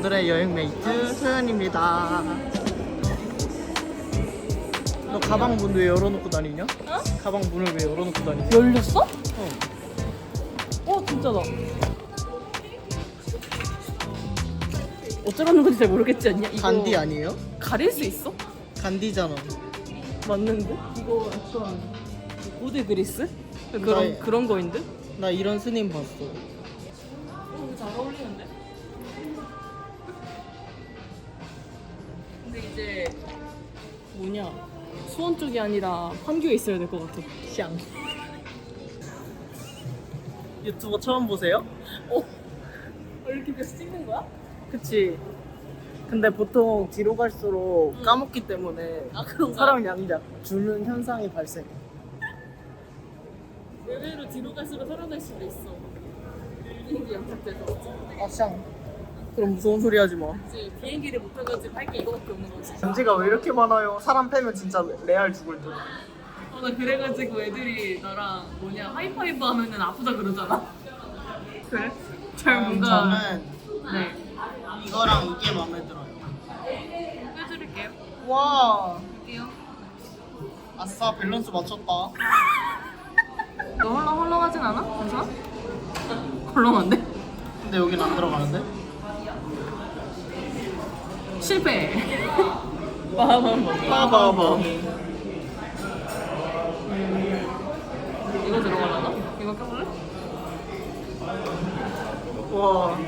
오늘의 여행 메이트 소연입니다. 너 가방 문 왜 열어놓고 다니냐? 어? 가방 문을 왜 열어놓고 다니냐? 열렸어? 어. 어 진짜다. 어쩌라는 건지 잘 모르겠지 않냐? 이거 간디 아니에요? 가릴 수 있어? 간디잖아. 맞는데? 이거 약간 오드 그리스? 그런 나의- 그런 거인데? 나 이런 스님 봤어. 어, 잘 어울리는 이제 뭐냐 수원 쪽이 아니라 판교에 있어야 될 것 같아. 샹. 유튜버 처음 보세요? 어? 이렇게 계속 찍는 거야? 그치. 근데 보통 뒤로 갈수록 응. 까먹기 때문에 아 그런가? 사람 양자 주는 현상이 발생. 의외로 뒤로 갈수록 살아날 수도 있어. 비행기 연착돼서. 아 샹. 그럼 무서운 소리 하지 마. 비행기를 못 타가지고 할게 이거밖에 없는 거지. 전지가 왜 이렇게 많아요? 사람 패면 진짜 레알 죽을 듯. 어, 나 그래가지고 애들이 나랑 뭐냐 하이파이브 하면은 아프다 그러잖아. 그래? 잘 뭔가. 저는 네. 이거랑 이게 마음에 들어요. 해드릴게요. 와, 할게요. 아싸 밸런스 맞췄다. 이거 헐렁 헐렁하진 않아? 괜찮아? 헐렁한데? 근데 여긴 안 들어가는데? 실패. 빠밤. 봐봐봐. 이거 들어가려나? 이거 껴볼래? 와,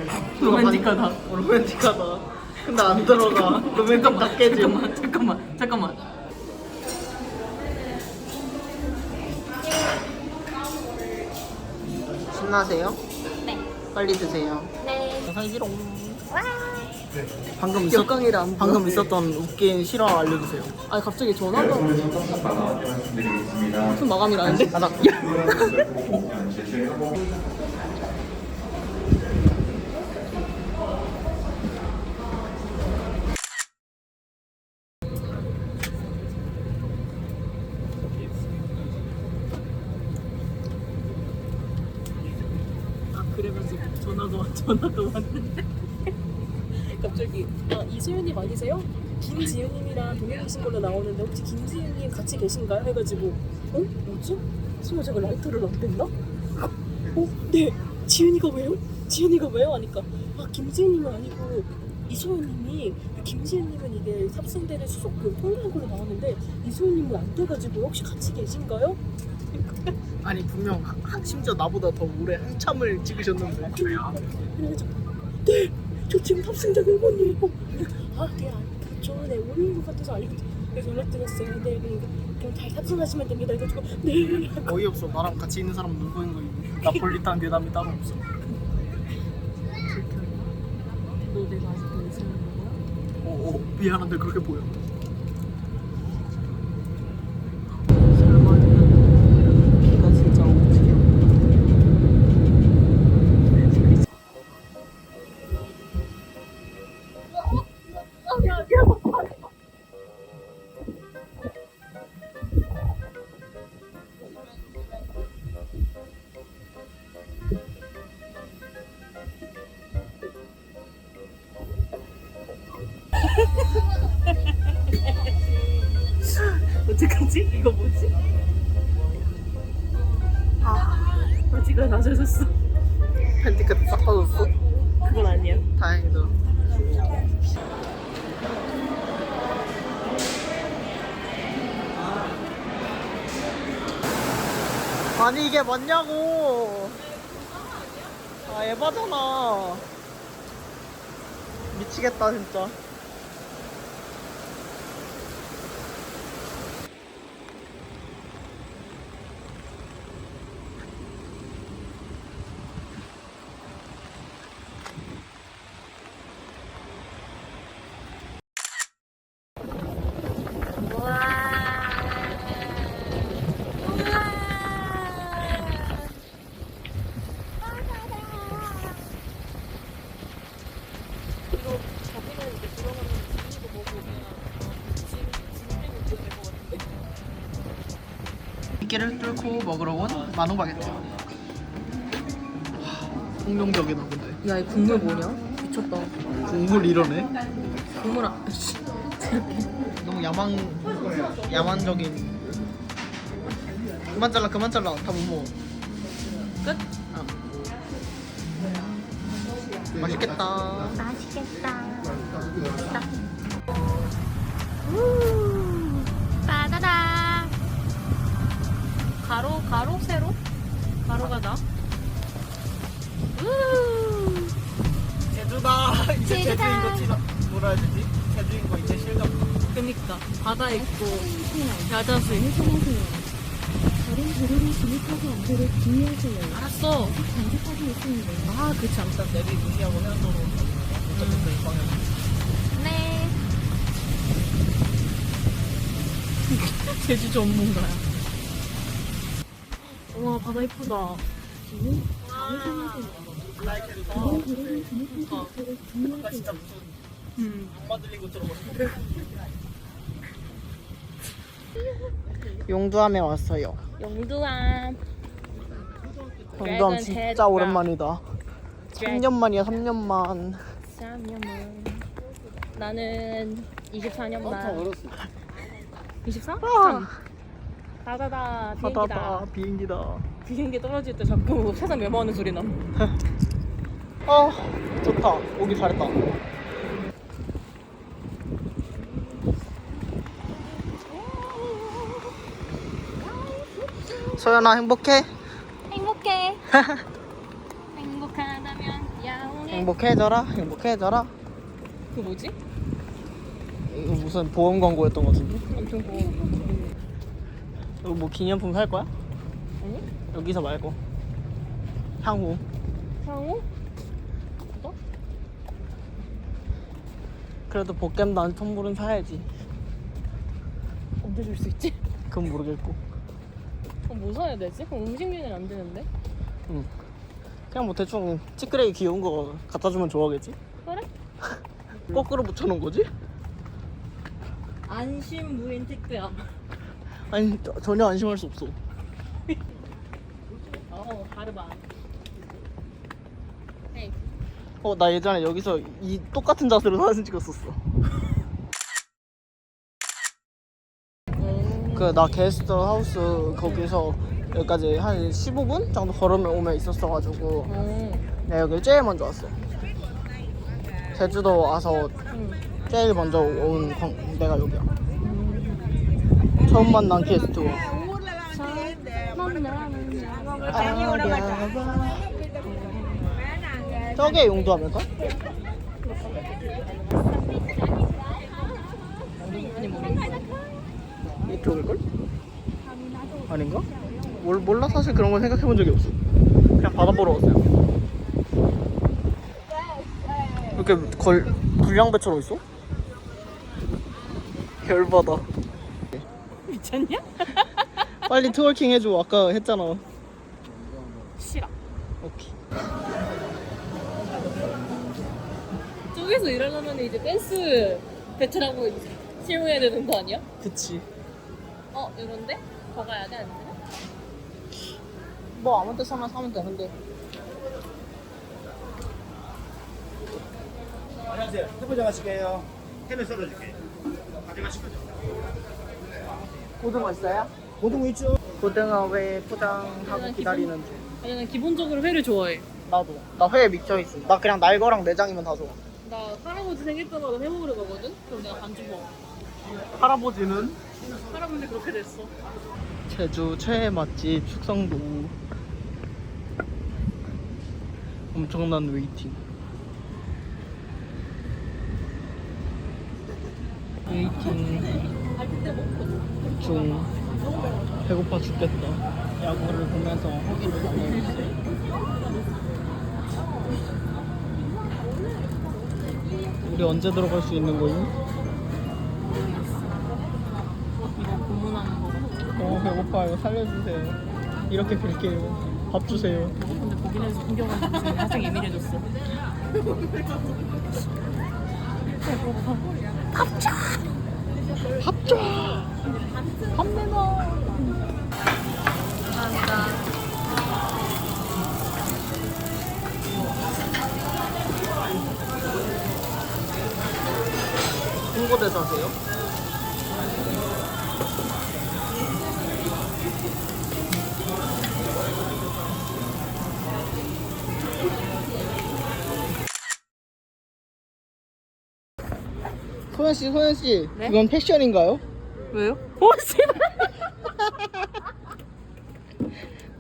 로맨틱하다. 어, 로맨틱하다. 근데 안 들어가. 로맨틱 다 깨지. 잠깐만, 잠깐만, 잠깐만. 신나세요? 네. 빨리 드세요. 네. 살기롱. 방금 있었, 역광이라 안 보여. 방금 있었던 웃긴 실화 알려주세요. 아니 갑자기 전화가 무슨 마감이라는데? 아, 나, 아 그래가지고 전화가 왔- 전화가 왔는데 갑자기 아 이소연님 아니세요? 김 지윤님이랑 동행하신 걸로 나오는데 혹시 김지윤님 같이 계신가요? 해가지고 어? 뭐지? 순간 제가 라이터를 안 뺐나? 어? 네 지윤이가 왜요? 지윤이가 왜요? 하니까 아 김지윤님은 아니고 이소연님이 그 김지윤님은 이게 삽승대를 수속 그 통과한 걸로 나왔는데 이소연님은 안 돼가지고 혹시 같이 계신가요? 아니 분명 하- 하- 심지어 나보다 더 오래 한참을 찍으셨는데. 그래가지고 네, 저 지금 탑승자 일본이에요. 아, 네, 네, 오는 것 같아서 그래서 연락드렸어요. 네, 네, 그럼 잘 탑승하시면 됩니다. 이래가지고 네. 어이없어. 나랑 같이 있는 사람 누구인 거임. 나폴리탄 괴담이 따로 없어. 너 내가 아직도 의심하는 거야? 어, 어, 미안한데 그렇게 보여. 아니 이게 맞냐고. 아 에바잖아. 미치겠다 진짜. 뚫고 먹으러 온 만호바게트. 하, 공룡적이다 근데. 야, 이 국물 뭐냐? 미쳤다. 국물 이러네. 국물 안. 씨. 너무 야망 야만적인. 그만 잘라 그만 잘라 다 못 먹어. 끝? 아. 맛있겠다. 맛있겠다. 우 가로 가로 세로? 가로가 나? 우 제주다. 이제. 제주인 거 치러 뭐라 해야 되지? 제주인 거 이제 실감. 그니까 바다 있고 야자수 도로를 진입하지 않도록 주의하세요. 알았어. 있습니다. 아 그렇지 않다. 내비 무시하고 해안도로 어쨌든 이 방향. 네. 제주 전문가야. 와 바다 이쁘다. 아까 진짜 무슨 음. 악마 들린 것처럼 용두암에 왔어요. 영두암. 용두암 진짜 헤드가. 오랜만이다. 3년 만이야, 3년 만. 3년만. 나는 24년 만. 어렸어. 24? 아. 다다다 바다다, 비행기다. 비행기다. 비행기 떨어질 때 자꾸 세상 멸망하는 소리 나. 아, 좋다. 오기 잘했다. 소연아 행복해? 행복해. 행복하다면 야옹해. 행복해져라, 행복해져라. 그 뭐지? 이거 무슨 보험 광고였던 것 같은데? 엄청 고워. 이거 뭐 기념품 살 거야? 아니? 여기서 말고 향후 향후? 그래도 복겜 난 선물은 사야지 언제 줄 수 있지? 그건 모르겠고 그럼 뭐 사야 되지? 그럼 음식료는 안 되는데? 응. 그냥 뭐 대충 찌끄레기 귀여운 거 갖다 주면 좋아하겠지? 그래? 거꾸로 붙여놓은 거지? 안심 무인 택배야. 아니 저- 전혀 안심할 수 없어 어, 가르바. 헤이. 어나 예전에 여기서 이 똑같은 자세로 사진 찍었었어 그 나 게스트 하우스 거기서 여기까지 한 15분 정도 걸으면 오면 있었어가지고 어. 내가 여기 제일 먼저 왔어 제주도 와서 응. 제일 먼저 온 광, 내가 여기야 처음 만난 게스트 저게 용두하면서? 이쪽일걸? 아닌가? 몰, 몰라 사실 그런 걸 생각해 본 적이 없어 그냥 바다 보러 왔어요 이렇게 걸, 불량배처럼 있어? 열받아 미쳤냐? 빨리 트월킹 해줘 아까 했잖아 싫어. 오케이 저기서 일하려면 이제 댄스 배틀하고 이제 실무해야 되는 거 아니야? 그치 어 이런데? 더 가야 돼 아니면? 뭐 아무 데서나 사면 되는데 안녕하세요. 해보자 가실게요. 햄을 썰어줄게요. 가져가실 거죠? 고등어 있어요? 고등어 있죠? 고등어 회 포장하고 기다리는 중 아니 난 기본적으로 회를 좋아해. 나도 나 회에 미쳐 있어 나 그냥 날거랑 내장이면 다 좋아 나 할아버지 생일 때마다 회 먹으러 가거든? 그럼 내가 반주 먹어. 할아버지는 할아버지 그렇게 됐어. 제주 최애 맛집 숙성도 엄청난 웨이팅 웨이팅 중 배고파 죽겠다. 야구를 보면서 허기를 나눠주세요 우리 언제 들어갈 수 있는 거임? 이거 고문하는 거. 너무 배고파요. 살려주세요. 이렇게 빌게요. 밥 주세요. 근데 고민해서 숨겨가지고 지금 살짝 예민해졌어. 밥줘! 밥 내놔 홍보대 사세요? 소연 씨, 소연 씨, 네? 이건 패션인가요? 왜요? 오 씨발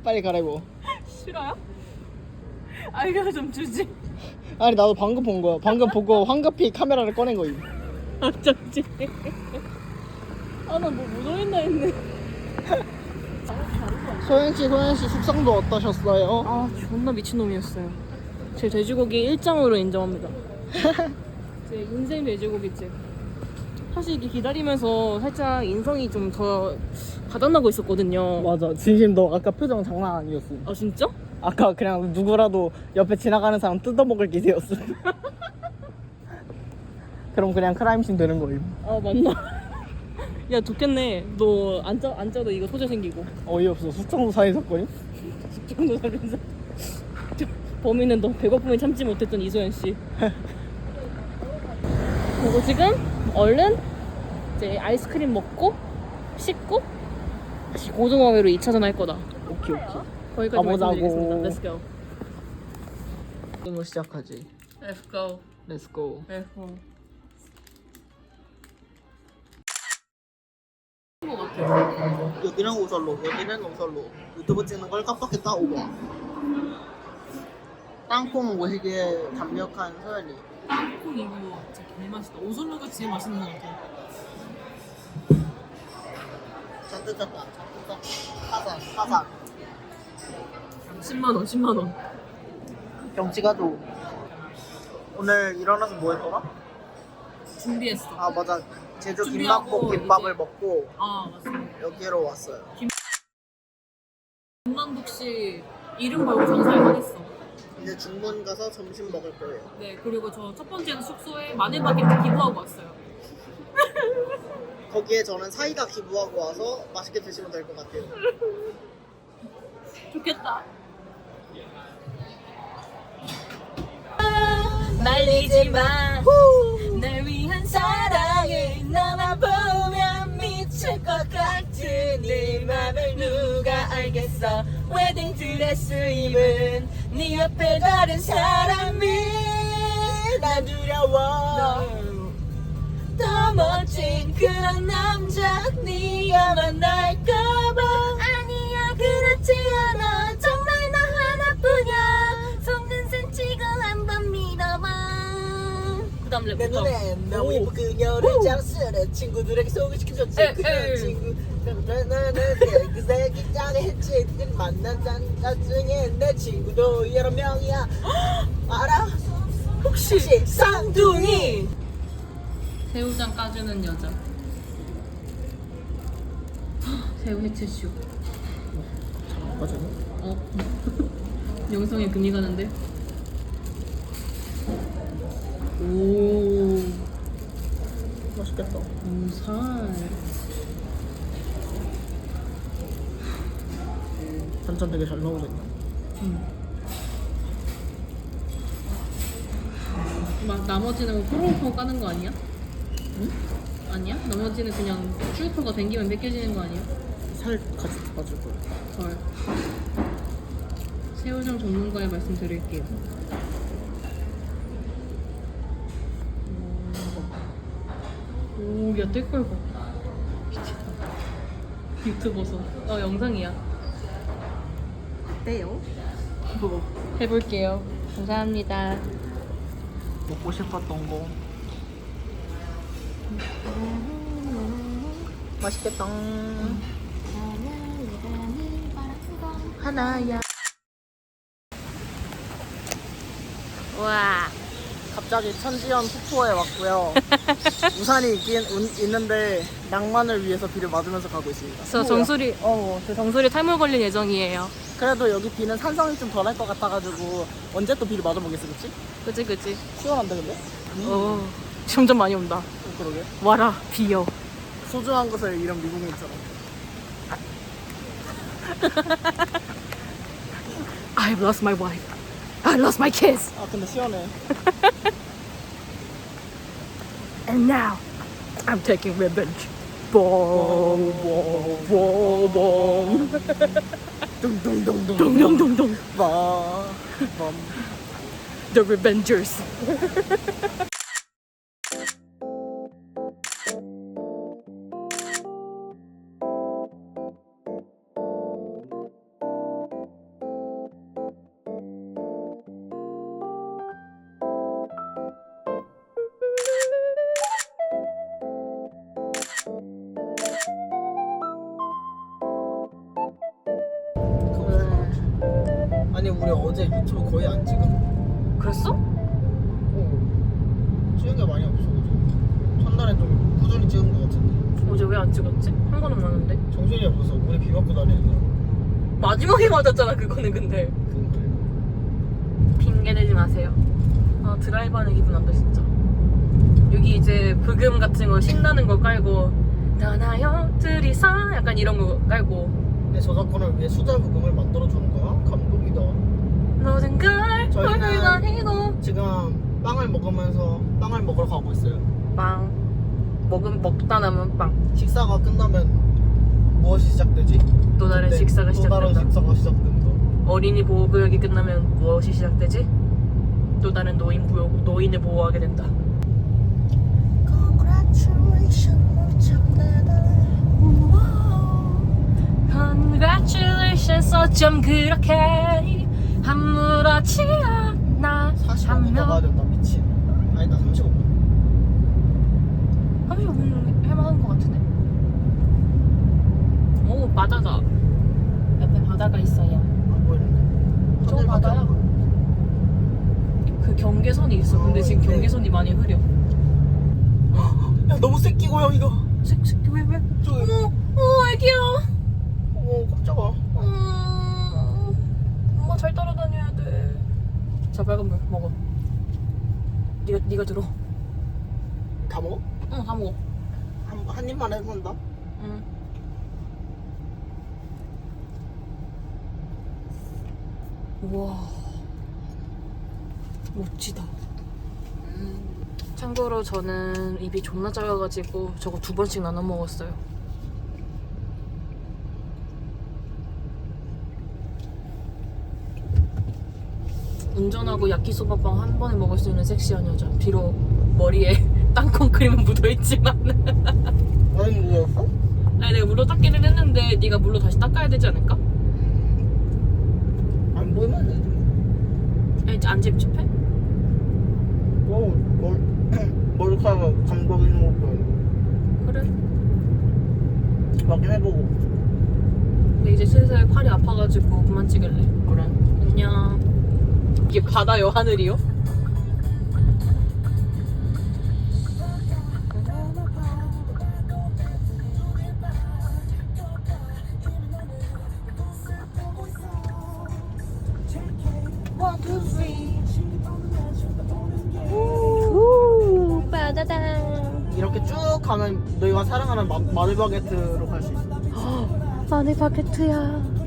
빨리 갈아입어. 싫어요? 알려 좀 주지 아니 나도 방금 본 거야. 방금 보고 황급히 카메라를 꺼낸 거임. 어쩐지 아나 뭐 묻어있나 했네 소연 씨, 소연 씨 숙성도 어떠셨어요? 아 존나 미친놈이었어요 제 돼지고기 일장으로 인정합니다 제 인생 돼지고기집 사실 이게 기다리면서 살짝 인성이 좀 더 바닥나고 있었거든요 맞아. 진심 너 아까 표정 장난 아니었어. 아 진짜? 아까 그냥 누구라도 옆에 지나가는 사람 뜯어먹을 기세였어. 그럼 그냥 크라임씬 되는 거임. 아 맞나? 야 좋겠네 너 앉아, 앉아도 이거 소재 생기고 어이없어. 숙성도 사이사건임? 정도 살면서 범인은 너 배고픔을 참지 못했던 이소연 씨. 그리고 지금 얼른 이제 아이스크림 먹고 씻고 다시 고등어회로 2차전 할 거다. 오케이 오케이. 거기까지 가보자고. 말씀드리겠습니다. Let's go. 게임을 시작하지. Let's go. Let's go. Let's go. 여기는 오설로, 여기는 오설로. 유튜브 찍는 걸 깜빡했다 오버. 땅콩 모시기에 담력한 소연이. 콩 이거 진짜 개 맛있다. 오솔로가 제일 맛있는 것 같아. 잔뜩 잤다. 잔뜩 잤다. 화산, 화산. 10만 원, 10만 원. 경치가 도 오늘 일어나서 뭐 했더라? 준비했어. 아 맞아. 제주 준비하고 김밥국 김밥을 이제- 먹고 아 맞습니다. 여기로 왔어요. 김만복 씨 이름 걸고 장사를 하겠어. 이제 중문 가서 점심 먹을 거예요. 네, 그리고 저 첫 번째는 숙소에 마늘 바게트 기부하고 왔어요. 거기에 저는 사이다 기부하고 와서 맛있게 드시면 될 것 같아요. 좋겠다. 말리지 마. 날 위한 사랑을 너만 보면 미칠 것 같은 네 맘을 누가 알겠어 웨딩 드레스 입은 네 옆에 다른 사람이 나 두려워 네가 만날까봐. 아니야 그렇지 않아. 정말 나 하나뿐이야. 속는 셈 치고 한번 믿어봐. 그 다음 랩내 오. 위부 그녀를 장수해 친구들에게 소개시켜줬지. 에, 그 에. 친구. 나는 그 새끼 짱했지. 만난 나중에 내 친구도 여러 명이야. 알아? 혹시 쌍둥이. 새우장 까주는 여자 새우 해체쇼 맞아 어? 영상에 금이 가는데? 오 맛있겠다 우살 반찬 되게 잘 나오고 있다 막 나머지는 호로호 까는 거 아니야? 응? 아니야? 나머지는 그냥 슈퍼가 댕기면 벗겨지는 거 아니야? 살 같이 빠질 거야 헐. 새우장 전문가의 말씀 드릴게요. 오야 댓글 봐. 미치다. 유튜버서. 어 영상이야. 어때요? 해볼게요. 감사합니다. 먹고 싶었던 거. 맛있겠다 하나야. 와. 갑자기 천지연 폭포에 왔고요. 우산이 있긴 운- 있는데 낭만을 위해서 비를 맞으면서 가고 있습니다. 저 정수리 어 저 정수리 탈모 걸릴 예정이에요. 그래도 여기 비는 산성이 좀 덜할 것 같아가지고 언제 또 비를 맞아보겠어 그치? 그치 그치. 시원한데 근데? 어 점점 많이 온다. 어, 그러게. 와라 비여 소중한 것을 잃은 미국인처럼 I lost my wife I lost my kids 아 근데 시원해 And now I'm taking revenge. Bong, bong, bong, bong. 둥둥둥둥. 동동동동. 바. 밤. The Revengers. 우리 어제 유튜브 거의 안 찍은. 그랬어? 어. 찍은 게 많이 없어가지고. 첫날에 좀 꾸준히 찍은 것 같은데. 어제 왜 안 찍었지? 한 거는 많은데. 정신이 없어서 우리 비 맞고 다니는 거. 마지막에 맞았잖아 그거는 근데. 그건 그래. 핑계 대지 마세요. 아 드라이브 하는 기분 난다 진짜. 여기 이제 브금 같은 거 신나는 거 깔고 나나요 둘이서 약간 이런 거 깔고 내 저작권을 위해 수다 부금을 만들어주는 거야? 감동이다. 모든 걸 저희는- 헐헐거리고 지금 빵을 먹으면서 빵을 먹으러 가고 있어요. 빵 먹은 먹다 남은 빵. 식사가 끝나면 무엇이 시작되지? 또 다른 그때 식사가 또 다른 시작된다. 식사가 시작된다. 어린이 보호구역이 끝나면 무엇이 시작되지? 또 다른 노인 구역 노인을 보호하게 된다. Congratulations 어쩜 그렇게 아무렇지 않아 45분 더 가야 된다 미친. 아니다 35분. 35분 할만한 것 같은데 오 바다다 옆에 바다가 있어요 안 보이는데. 저 하늘밖에 바다야. 보여. 그 경계선이 있어 근데 어, 지금 네. 경계선이 많이 흐려 야 너무 새끼 고양이가. 새끼 왜 왜? 저기. 어머 어 애기야 어 깜짝아. 음, 엄마 잘 따라다녀야 돼. 자 빨간 물 먹어. 네가 네가 들어. 다 먹어? 응, 다 먹어. 한, 한 입만 해본다. 응. 우와, 멋지다. 참고로 저는 입이 존나 작아가지고 저거 두 번씩 나눠 먹었어요. 운전하고 야키소바빵 한 번에 먹을 수 있는 섹시한 여자. 비록 머리에 땅콩 크림은 묻어있지만. 아니 뭐였어? 아니 내가 물로 닦기는 했는데 네가 물로 다시 닦아야 되지 않을까? 안 보이면 안 되지. 아니 안 찝찝해? 뭐, 뭘, 머리카락 감각 있는 거 보여. 그래 확인해보고. 근데 이제 슬슬 팔이 아파가지고 그만 찍을래 그래. 안녕 이게 바다요 하늘이요? 우 바다다 이렇게 쭉 가면 너희가 사랑하는 마, 마늘바게트로 갈 수 있어. 마늘 바게트야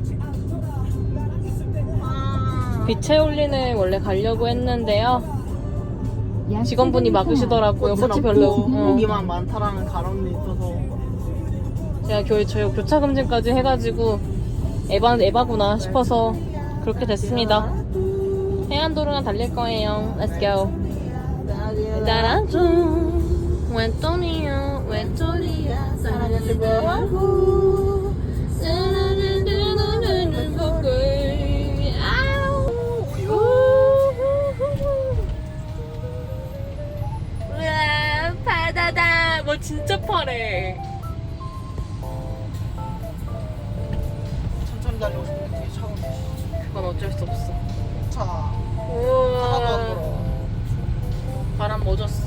빛의 올리는 원래 가려고 했는데요. 직원분이 막으시더라고요 꽃이 별로. 응. 고기만 많다라는 가론이 있어서. 제가 교, 저 교차 검진까지 해가지고 에바, 에바구나 싶어서 그렇게 됐습니다. 해안도로나 달릴 거예요. Let's go. 따라줘. 왼손이요? 왼손이야? 사랑하는 거 바다다 뭐 진짜 파래. 천천히 달리고 싶은데 뒤에 차가 없어. 그건 어쩔 수 없어. 차. 하나도 안 우와. 바람 멎었어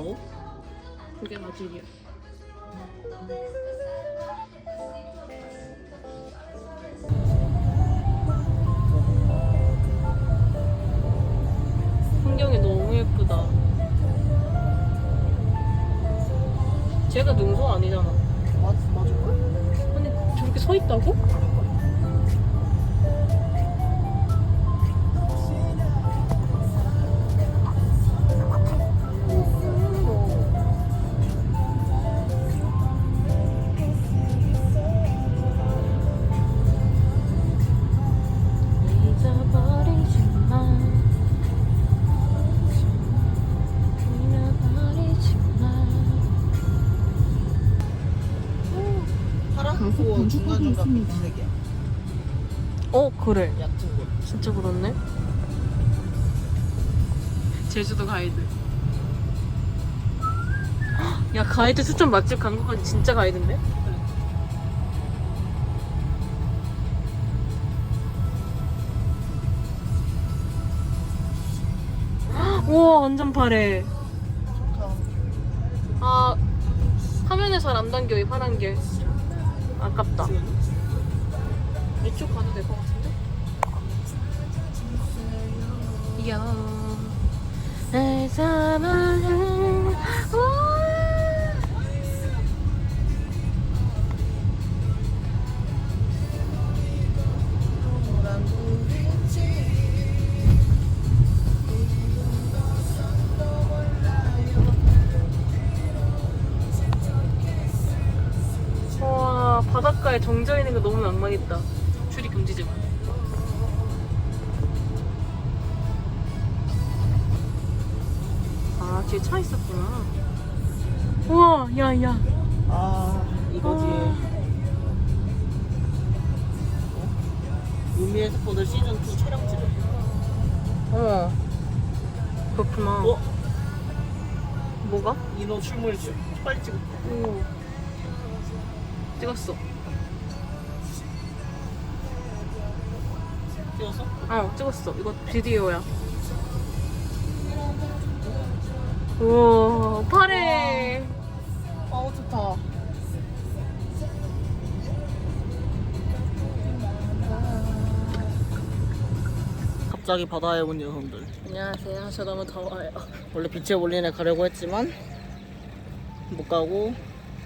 이거라고? 그게 바질이야. 풍경이 너무 예쁘다. 쟤가 능소 아니잖아. 맞, 맞을걸? 근데 저렇게 서 있다고? 중간 중간 핑크색이야 어 그래. 얕은 거 진짜 그렇네. 제주도 가이드. 야 가이드 추천 맛집 간 거까지 진짜 가이드인데? 우와 완전 파래. 아 화면에 잘 안 담겨 이 파란 게. 아깝다. 이쪽 가도 될 것 같은데? 야, 내 사랑은 와 바닷가에 정져 있는 거 너무 낭만있다. 출입 금지지만. 아 뒤에 차 있었구나. 우와 야야. 아 이거지 어? 유미에서 보던 시즌 2 촬영지 어. 그렇구나. 어? 뭐가? 인호 출몰 주- 빨리 찍어 오. 찍었어. 어? 어 찍었어. 이거 비디오야. 우와 파래. 아우 좋다 갑자기 바다에 온 여성들 안녕하세요. 저 너무 더워요. 원래 빛의 올린에 가려고 했지만 못 가고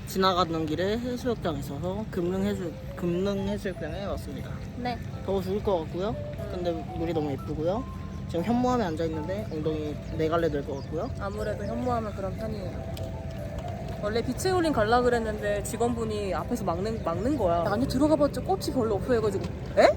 지나가는 길에 해수욕장 있어서 금능 해수 금능 해수욕장에 왔습니다. 네. 더워 죽을 것 같고요. 근데 물이 너무 예쁘고요. 지금 현무암에 앉아 있는데 엉덩이 네 갈래 될 것 같고요. 아무래도 현무하면 그런 편이에요. 원래 빛의 올린 갈라 그랬는데 직원분이 앞에서 막는 막는 거야. 안에 들어가봤자 꽃이 별로 없어 해가지고 에?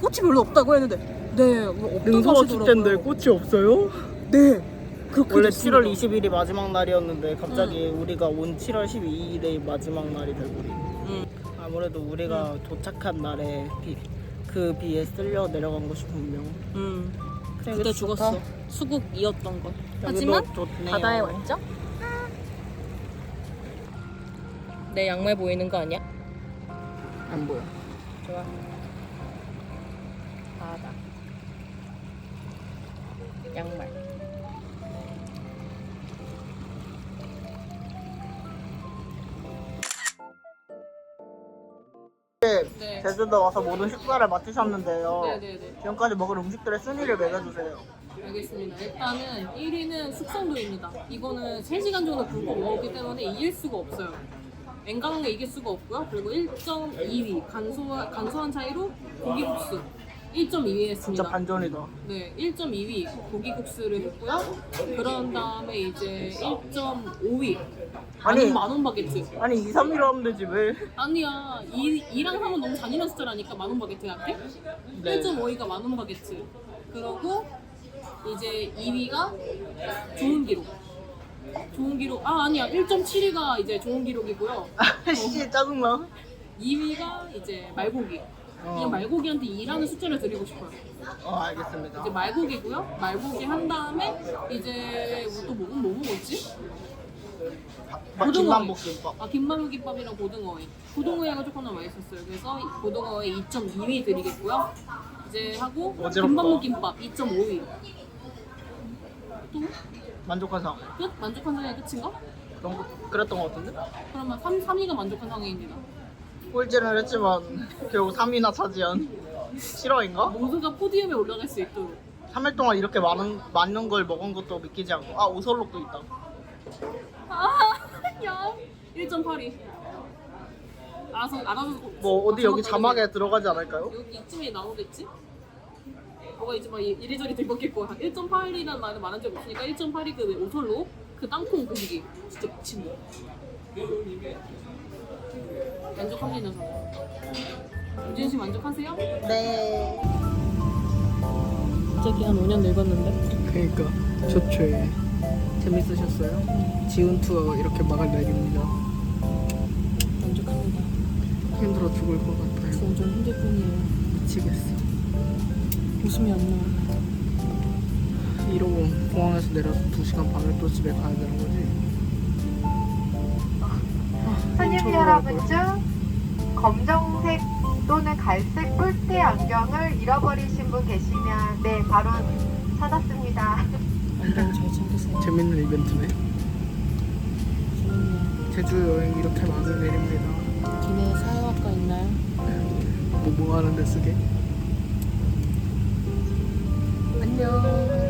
꽃이 별로 없다고 했는데 네, 뭐 없다고 하시더라고요. 축제인데 꽃이 없어요? 네. 그렇게 원래 됐습니다. 7월 20일이 마지막 날이었는데 갑자기 우리가 온 7월 12일이 마지막 날이 돼버린. 응. 아무래도 우리가 도착한 날에 비, 그 비에 쓸려 내려간 것이 분명. 음. 그때 좋다. 죽었어. 수국이었던 거. 여기도 하지만 좋네요. 바다에 왔죠? 내 양말 보이는 거 아니야? 안 보여. 좋아. 바다. 양말. 제주도 와서 모든 식사를 마치셨는데요. 네네네. 지금까지 먹은 음식들의 순위를 매겨주세요. 알겠습니다. 일단은 1위는 숙성도입니다. 이거는 3시간 정도 굶고 먹었기 때문에 이길 수가 없어요. 엔간하게 이길 수가 없고요. 그리고 1.2위 간소한, 간소한 차이로 고기국수 1.2위 했습니다. 진짜 반전이다. 네, 1.2위 고기국수를 했고요. 그런 다음에 이제 1.5위 아니. 만원 만원 바게트. 아니 2, 3위로 하면 되지 왜? 아니야, 2, 2랑 3은 너무 잔인한 숫자라니까 만원 바게트 할게. 네. 1.5위가 만원 바게트. 그러고 이제 2위가 좋은 기록. 좋은 기록 아 아니야 1.72가 이제 좋은 기록이고요. 씨 짜증나. 2위가 이제 말고기. 어. 그냥 말고기한테 2라는 숫자를 드리고 싶어요. 어 알겠습니다. 이제 말고기고요. 말고기 한 다음에 이제 또 뭐, 뭐 먹었지? 막 고등어회. 김만볶음밥. 아 김말고기밥이랑 고등어회. 고등어회가 조금 더 맛있었어요. 그래서 이 고등어회 2.2위 드리겠고요. 이제 하고 어지럽다. 김밥볶음밥 2.5위. 또 만족한 상황. 끝? 만족한 상황이 끝인가? 거 그랬던 것 같은데? 그러면 3, 3위가 만족한 상황입니다. 꼴찌는 했지만 결국 3위나 차지한 실화인가? 모두가 포디움에 올라갈 수 있도록. 3일 동안 이렇게 많은 많은 걸 먹은 것도 믿기지 않고 아 오설록도 있다. 아, 야. 1.82. 알아서 알아서 뭐 어디 여기 자막에 들어가지 않을까요? 여기 이쯤에 나오겠지? 뭐가 이제 막 이- 이리저리 들먹겠고 1.8이라는 말을 말한 적 없으니까 1.8이 그 오설로 그 땅콩 고기기 진짜 미친 거 만족합니다 저는 유진 씨 만족하세요? 네. 갑자기 한 5년 늙었는데 그러니까 좋죠. 재밌으셨어요? 지운 투어 이렇게 막을 날입니다. 만족합니다 힘들어 죽을 것 같아요. 지금 좀 힘들 뿐이에요 미치겠어. 웃음이 안 나와요 이러고 공항에서 내려서 2시간 반을 또 집에 가야 되는 거지. 손님 여러분. 중 검정색 또는 갈색 뿔테 안경을 잃어버리신 분 계시면 네 바로 찾았습니다. 안경 잘 챙기세요 재밌는 이벤트네. 재밌네요 제주 여행 이렇게 막을 내립니다. 기내 사회학과 있나요? 뭐 뭐 하는데 쓰게? 안녕.